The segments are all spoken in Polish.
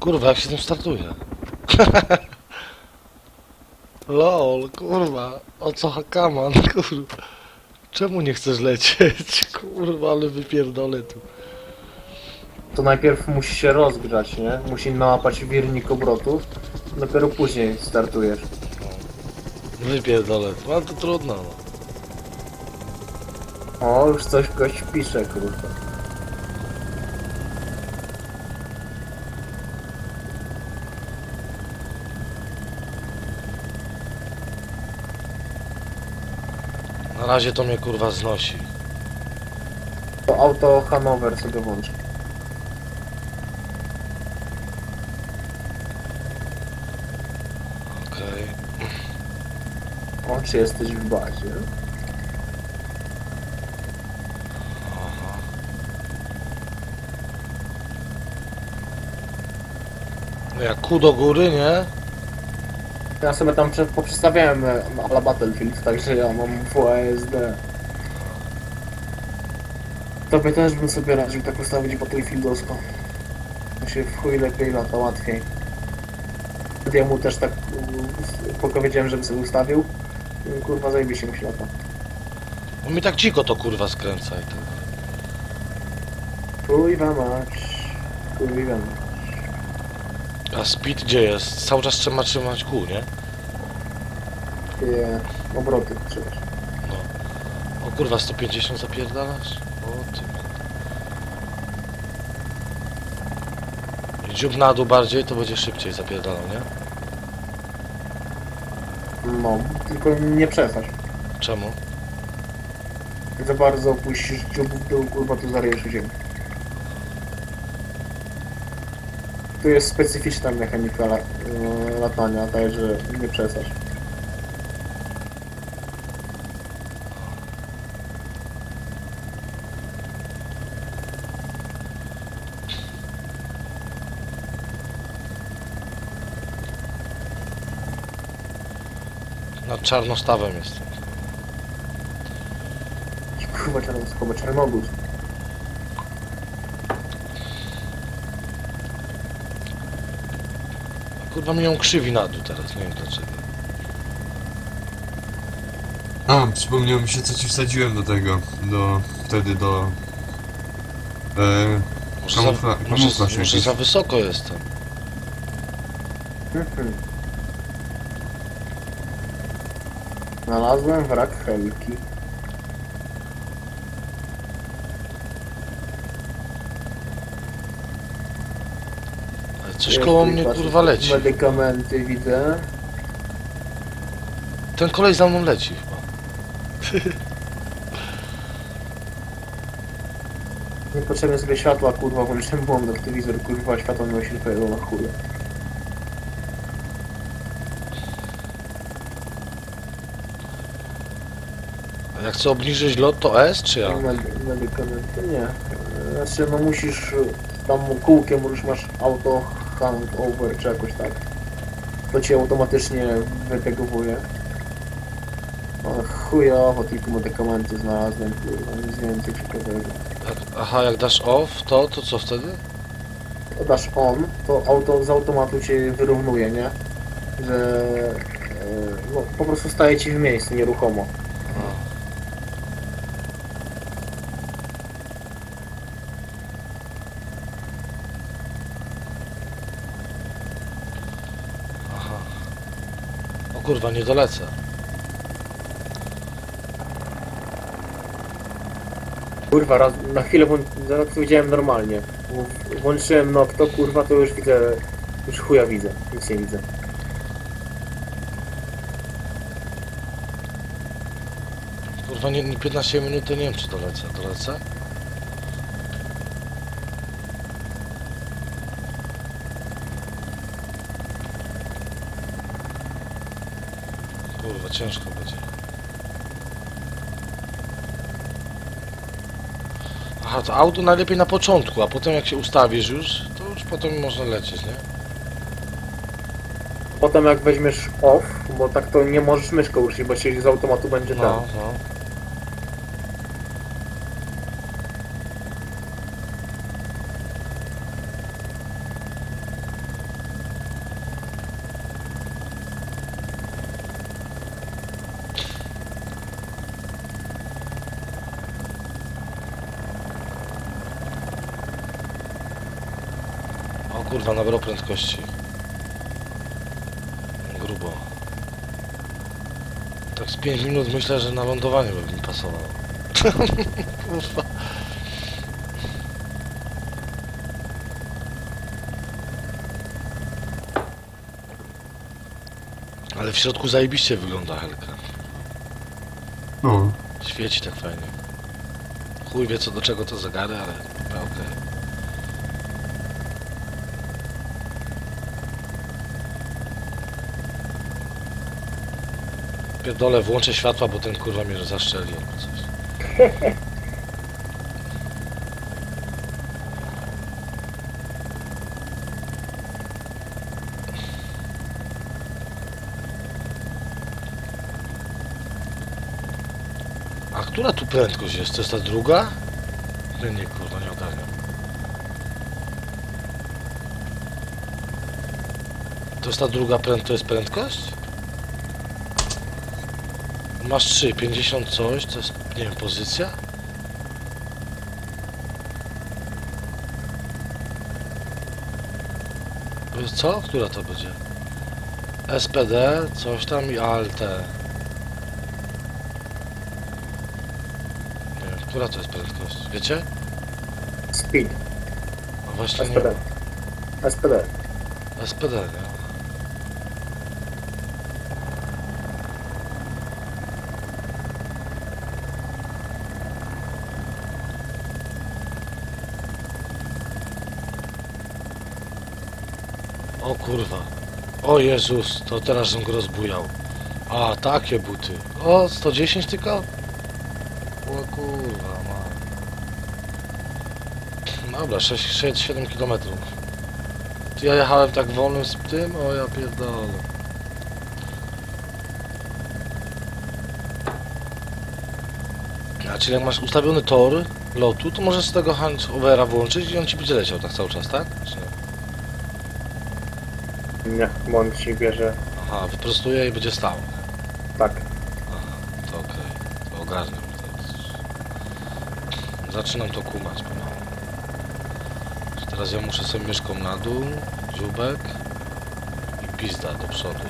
Kurwa, jak się tym startuje? LOL, kurwa, o co hakaman, kurwa. Czemu nie chcesz lecieć? Kurwa, ale wypierdolę tu. To najpierw musi się rozgrzać, nie? Musi nałapać wirnik obrotów. Dopiero później startujesz. Wypierdolę tu, ale to trudno, no. O, już coś gość pisze, kurwa. Na razie to mnie kurwa znosi. To auto Hanover sobie włącz. Okej. O, czy jesteś w bazie? Aha. No jak ku do góry, nie? Ja sobie tam prze- poprzestawiałem e, ala Battlefield, także ja mam WASD. Tobie też bym sobie radził tak ustawić Battlefieldowsko. To się w chuj lepiej lata, łatwiej. Ja mu też tak powiedziałem, żeby sobie ustawił. I Kurwa zajebiście mu się lata. No mi tak dziko to kurwa skręca i tak. Kurwa mać. Kurwa mać. A speed gdzie jest? Cały czas trzeba trzymać kół, nie? Takie obroty przecież. O kurwa, 150 zapierdalasz? O ty. Dziób na dół bardziej, to będzie szybciej zapierdalał, nie? No, tylko nie przesadź. Czemu? Za bardzo opuścisz dziób w dół, kurwa, to zaryjesz u Tu jest specyficzna mechanika la, yy, latania, także nie przesadź. Nad czarnostawem jest. Kurwa, czarnoskowa, czarnogóz. Kurwa mnie ją krzywi na dół teraz, nie wiem dlaczego. A, przypomniało mi się co ci wsadziłem do tego, do, wtedy do... E, Może, Kamufla- za, może, kamuflaż może jakiś. za wysoko jestem. Znalazłem wrak Helki. Coś koło mnie kurwa leci. Medykamenty widzę. Ten kolej za mną leci chyba. Niepotrzebne sobie światła, kurwa, włączyłem błąd aktywizor, kurwa, światło się pojawiło na chuj. A jak chcę obniżyć lot, to S czy ja? Medy- Medykamenty nie. E, Znaczy, no musisz tam kółkiem już masz auto hand over czy jakoś tak. To cię automatycznie wytegowuje. O chujowo, tylko medykamenty znalazłem, kurwa, nic więcej ciekawego. Aha, jak dasz off, to, to co wtedy? Dasz on, to auto z automatu cię wyrównuje, nie? Że e, no, po prostu staje ci w miejscu nieruchomo. A. Aha. O kurwa, nie dolecę. Kurwa, raz, na chwilę włą- zaraz to widziałem normalnie. W- Włączyłem Nocto, kurwa, to już widzę, już chuja widzę, nic nie widzę. Kurwa, nie, nie 15 minut to nie wiem czy dolecę. Dolecę? Kurwa, ciężko będzie. Aha, to auto najlepiej na początku, a potem jak się ustawisz już, to już potem można lecieć, nie? Potem jak weźmiesz off, bo tak to nie możesz myszką ruszyć, bo się z automatu będzie No, tam. no. Kurwa, nabrał prędkości. Grubo. Tak z 5 minut myślę, że na lądowanie by mi pasowało. kurwa. Ale w środku zajebiście wygląda Helka. No, Świeci tak fajnie. Chuj wie co do czego to zegary, ale okej. Pierdolę, włączę światła, bo ten kurwa mnie zaszczeli albo coś. A która tu prędkość jest? To jest ta druga? Nie, nie, kurwa, nie ogarniam. To jest ta druga prędkość, to jest prędkość? Masz 3, 50 coś, to jest, nie wiem, pozycja? Co? Która to będzie? SPD, coś tam i ALT. Nie wiem, która to jest prędkość? Wiecie? Speed. No właśnie nie SPD. SPD. SPD, nie? O kurwa. O Jezus, to teraz żem go rozbujał. A, takie buty. O, 110 tylko? O kurwa, ma. Dobra, 6-7 kilometrów. Ty, Ja jechałem tak wolnym z tym, o ja pierdolę. A czyli jak masz ustawiony tor lotu, to możesz z tego hand overa włączyć i on ci będzie leciał tak cały czas, tak? Czy nie? Nie, bo on ci bierze. Aha, wyprostuje i będzie stał. Tak. Aha, to okej, to ogarniam. Zaczynam to kumać pomału. Teraz ja muszę sobie myszką na dół, dziubek i pizda do przodu.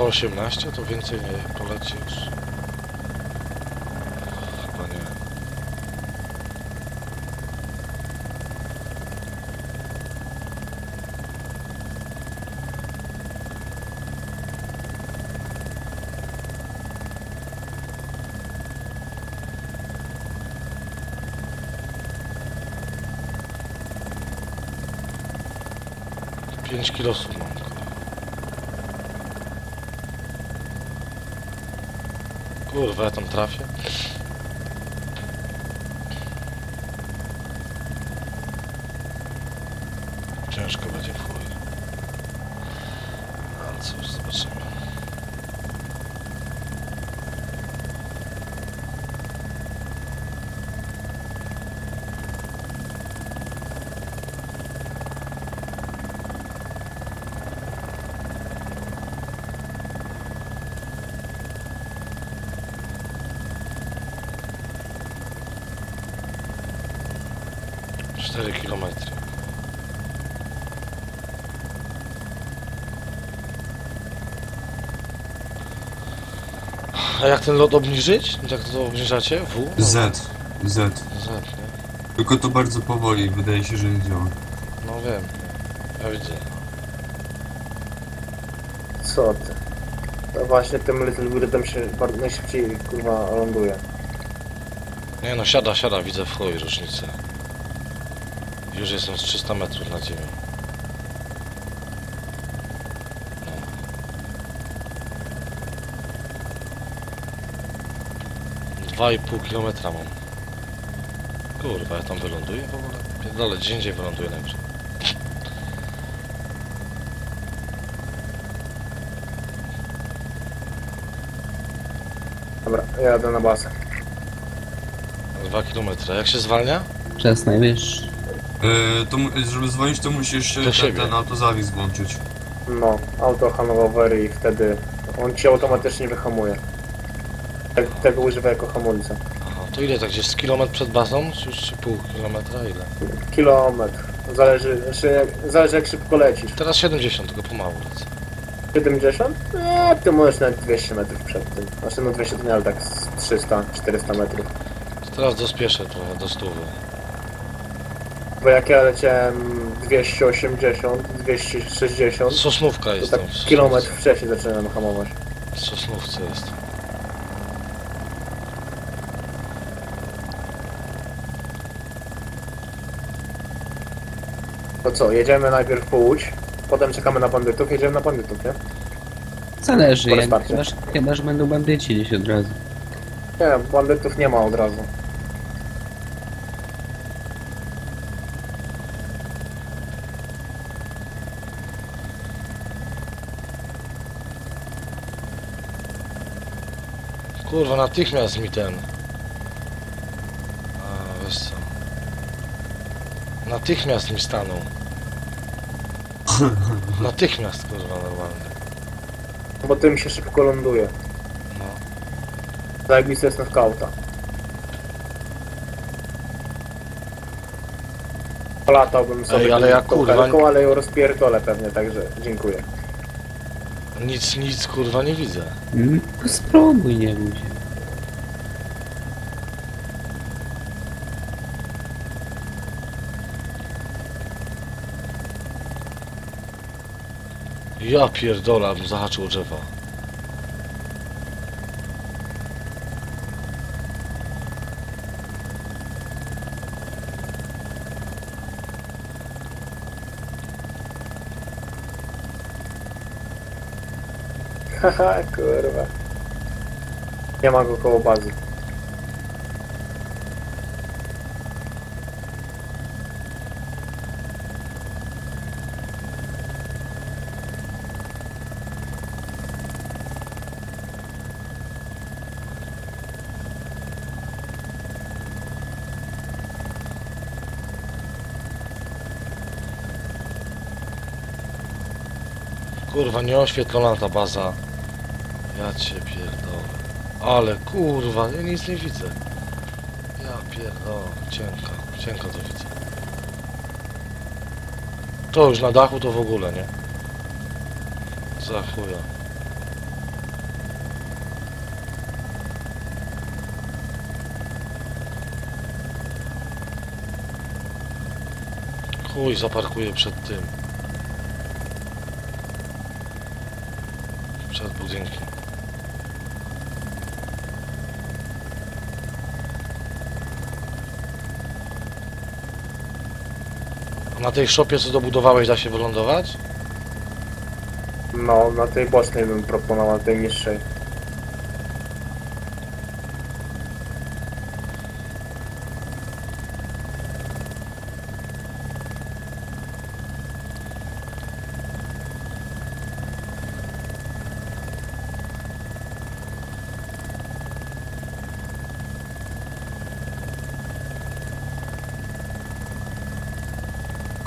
Sto osiemnaście to więcej nie polecisz. Chyba nie. Pięć kilosów kurwa. Ja tam trafię. Ciężko będzie w chuj. Ale cóż, zobaczymy. Cztery kilometry. A jak ten lot obniżyć? Jak to obniżacie? W? No, Z, Z. Z, nie? Tylko to bardzo powoli, wydaje się, że nie działa. No wiem. Ja widzę. Co ty? To właśnie tym Little Weirdem się bardzo najszybciej kurwa ląduje. Nie no, siada, siada, widzę w chuj różnicę. Już jestem z 300 metrów nad ziemią. No. Dwa i pół kilometra mam. Kurwa, ja tam wyląduję w ogóle? Pierdolę, gdzie indziej wyląduję najwyżej. Dobra, jadę na basę. 2 km. Jak się zwalnia? Czas najwyższy. Yy, to, mu- żeby dzwonić, to musisz Do ten, siebie. ten autozawis włączyć. No, auto hangover i wtedy on ci automatycznie wyhamuje. Tak, tego używa jako hamulca. Aha, to ile tak gdzieś z kilometr przed bazą? Czy już czy pół kilometra? Ile? Kilometr. Zależy, znaczy jak, zależy jak szybko lecisz. Teraz 70, tylko pomału lecę. 70? Eee, ty możesz nawet 200 metrów przed tym. Znaczy no 200 to nie, ale tak z 300-400 metrów. To teraz dospieszę trochę do stówy. Bo jak ja leciałem 280, 260, Sosnówka to jest tak tam. w Sosnówce. kilometr wcześniej zaczynałem hamować. W Sosnówce jest. To co, jedziemy najpierw po Łódź, potem czekamy na bandytów, jedziemy na bandytów, nie? Zależy, Po jak, restarcie. chyba, że- chyba, że będą bandyci gdzieś od razu. Nie, bandytów nie ma od razu. Kurwa, natychmiast mi ten. Natychmiast mi stanął. Natychmiast, kurwa, normalnie. Bo tym się szybko ląduje. No. Zajebista jest na skauta. Latałbym sobie Ej, ale ja, tą kurwa, helką, ale ją rozpierdolę pewnie, także dziękuję. Nic, nic, kurwa, nie widzę. Mm, to spróbuj, nie bój Ja pierdolę, bym zahaczył drzewa. Haha, kurwa. Nie ma go koło bazy. Kurwa, nieoświetlona ta baza. Ja cię pierdolę. Ale kurwa, ja nic nie widzę. Ja pierdolę, cienko, cienko to widzę. To już na dachu to w ogóle, nie? Za chuja. Chuj, zaparkuję przed tym. A na tej szopie co dobudowałeś da się wylądować? No, na tej bocznej bym proponował, tej niższej.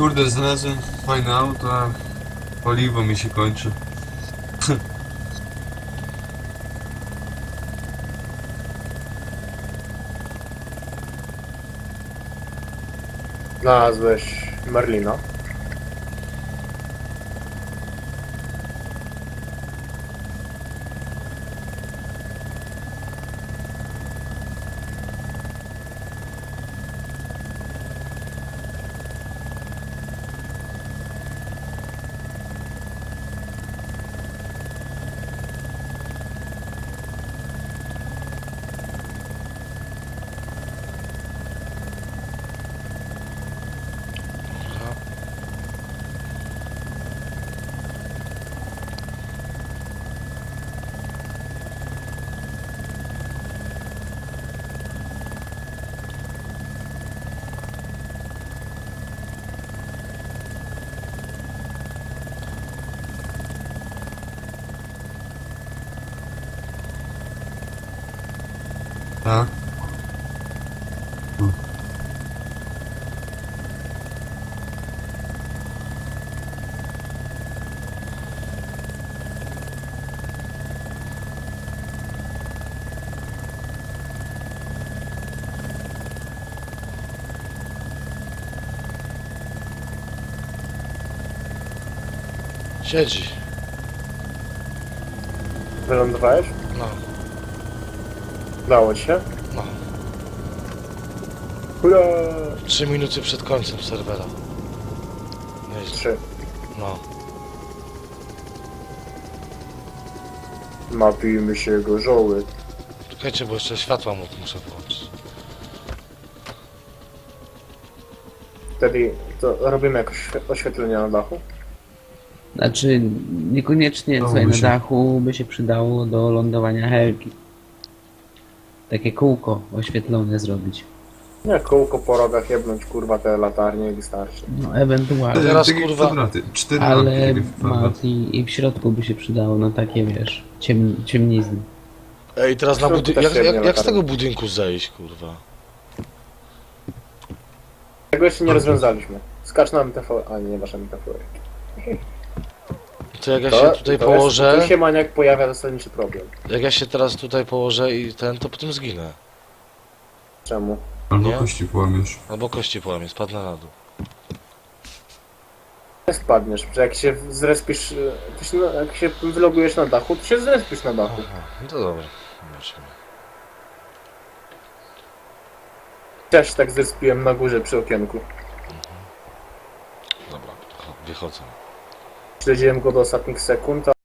Kurde, znalazłem fajne auto, a paliwo mi się kończy. Znalazłeś Merlina. Dobra. Tak? Siedzi. Wylądowałeś? No, Udało ci się? no. Hurra! Trzy minuty przed końcem serwera. Nieźle. Trzy. No. Napijmy się gorzoły. Czekajcie, bo jeszcze światła mu muszę włączyć. Wtedy to robimy jakieś oświetlenie na dachu. Znaczy, niekoniecznie No, słuchaj, na dachu by się przydało do lądowania helki. Takie kółko oświetlone zrobić. Nie, kółko po rogach jebnąć, kurwa, te latarnie i wystarczy. No, ewentualnie. teraz, Tak jak kurwa- kwadraty. Cztery Ale lampki. Mati, i w środku by się przydało, no takie wiesz, ciem, ciemnizny. Ej, teraz na budynku. też Jak, jak, jak z tego budynku zejść, kurwa? Tego jeszcze nie rozwiązaliśmy. Skacz na MTV, a nie, nie masz MTV. To jak ja To- się tutaj to jest- położę. Tu się maniak pojawia zasadniczy problem. Jak ja się teraz tutaj położę i ten, to potem zginę. Czemu? Albo Nie? kości połamiesz. Albo kości połamię, spadnę na dół. Nie spadniesz, że jak się zrespisz, to się, jak się wylogujesz na dachu, to się zrespisz na dachu. Aha, no to dobra. Zobaczymy. Też tak zrespiłem na górze przy okienku. Dobra, wychodzę. Śledziłem go do ostatnich sekund,